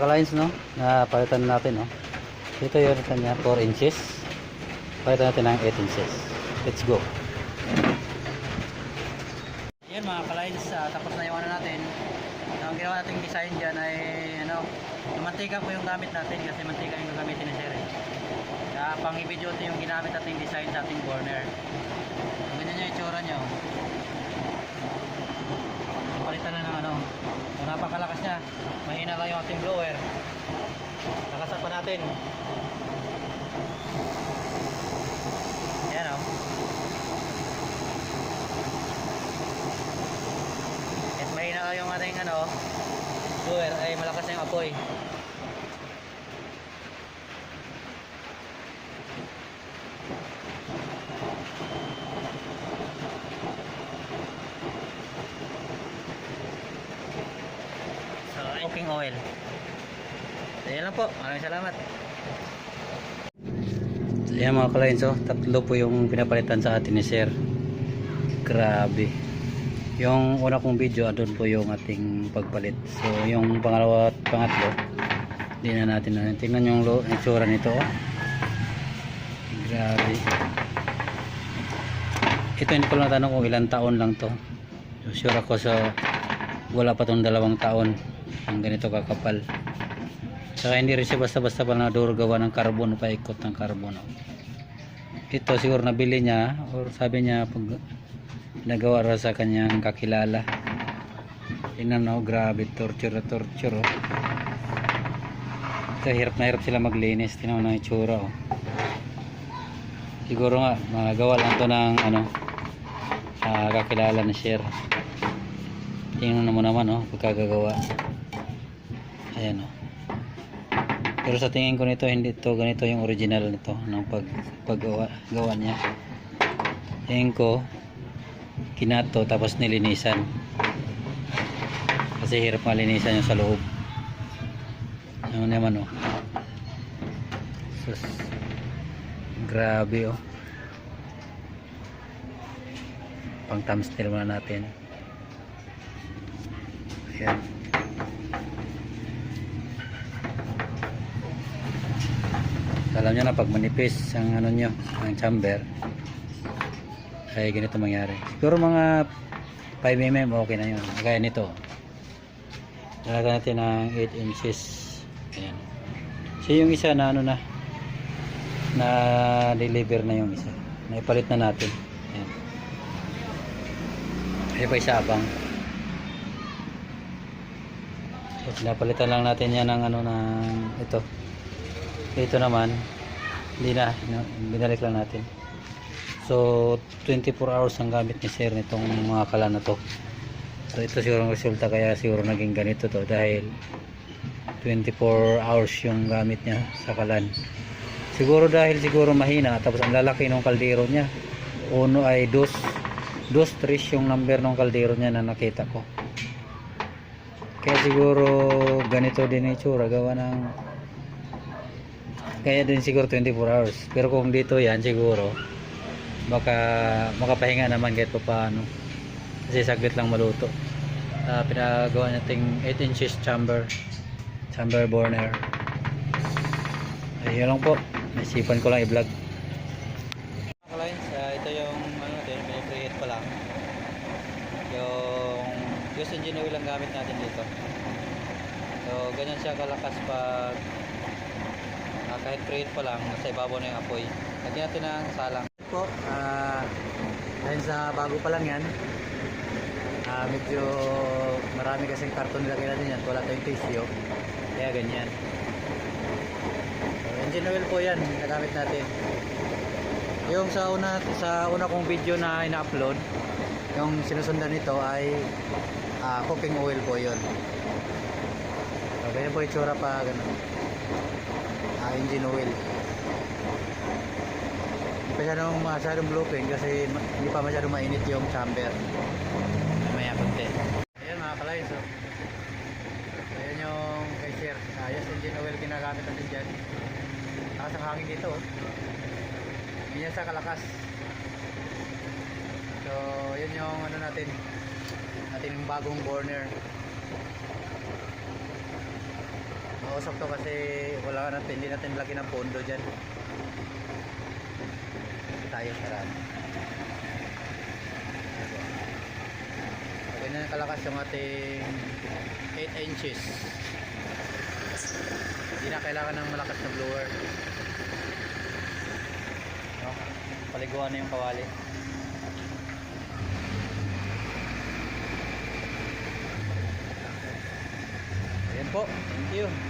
mga ka-lines no, na palitan natin no. Ito yung kanya 4 inches. Palitan natin ng 8 inches. Let's go. Yan mga ka-lines, ah, tapos na yung ano natin. Ang ginawa nating design dyan ay ano, mantika po yung gamit natin kasi mantika yung gagamitin ni Sir. eh. Kaya pang i-video ito yung ginamit nating design sa ating burner. Ganyan yung itsura nyo. Palitan na ng ano. So, napakalakas niya. Mahina lang yung ating blower. Lakasan pa natin. Yan o. At mahina lang yung ating ano, blower ay malakas na yung apoy. So, cooking oil. So, yan lang po. Maraming salamat. So, yan mga clients, oh. tatlo po yung pinapalitan sa atin ni Sir. Grabe. Yung una kong video, doon po yung ating pagpalit. So, yung pangalawa at pangatlo, hindi na natin na. Tingnan yung itsura nito. Oh. Grabe. Ito hindi ko lang tanong kung ilang taon lang to. Sure ako sa wala pa tong dalawang taon ang ganito kakapal. Saka hindi rin siya basta-basta pa naduro gawa ng carbon o paikot ng carbon. oh. Ito siguro nabili niya or sabi niya pag nagawa ra sa kanyang kakilala. Tingnan no, grabe torture na torture. Oh. Ito hirap na hirap sila maglinis. Tingnan mo na yung itsura. Oh. Siguro nga magawa lang to ng ano ah, kakilala ni Sher. Tingnan mo naman oh, pagkagagawa. Ayan oh. Pero sa tingin ko nito hindi to ganito yung original nito ng pag paggawa gawa niya. Tingin ko kinato tapos nilinisan. Kasi hirap malinisan yung sa loob. Ano naman oh. Sus. Grabe oh. Pang thumbnail muna natin. Ayan. Alam nyo na pag manipis ang ano nyo, ang chamber ay ganito mangyari. Siguro mga 5 mm okay na yun. Kaya nito. Lalagyan natin ng 8 inches. Ayan. So yung isa na ano na na deliver na yung isa. Naipalit na natin. Ayan. Ay pa isa abang. So, pinapalitan lang natin yan ng ano ng ito. Ito naman hindi na, binalik lang natin. So 24 hours ang gamit ni Sir nitong mga kala na to. So ito siguro ang resulta kaya siguro naging ganito to dahil 24 hours yung gamit niya sa kalan. Siguro dahil siguro mahina tapos ang lalaki ng kaldero niya. Uno ay dos dos tres yung number ng kaldero niya na nakita ko. Kaya siguro ganito din ang itsura gawa ng kaya din siguro 24 hours. Pero kung dito yan siguro baka makapahinga naman kahit pa paano. Kasi saglit lang maluto. Uh, pinagawa nating 8 inches chamber chamber burner. Ayun lang po. Naisipan ko lang i-vlog. Uh, ito yung ano natin, pinipreheat pa lang. Yung gas engine oil lang gamit natin dito. So, ganyan siya kalakas pag ah, kahit preheat pa lang, nasa ibabaw na yung apoy. Lagyan natin ng salang. Po, ah, dahil sa bago pa lang yan, ah, medyo marami kasing karton nilagay natin yan. Wala tayong tissue. Kaya ganyan. So, engine oil po yan, nagamit natin. Yung sa una sa una kong video na ina-upload, yung sinusundan nito ay ah, cooking oil po 'yon. So, ganyan po itsura pa ganun. Ah, engine oil. Hindi pa masyadong, masyadong kasi hindi pa masyadong mainit yung chamber. Mamaya konti. Ayan mga kalay, so. Ayan yung kay Sir. Ayos, engine oil ginagamit natin dyan. Takas ang hangin dito. Oh. Sa kalakas. So, yun yung ano natin. Ating bagong burner. Nakausap to kasi wala natin, hindi natin lagi ng pondo dyan. Tayo marami. Okay na kalakas yung ating 8 inches. Hindi na kailangan ng malakas na blower. No? Paliguan na yung kawali. Ayan po. Thank you.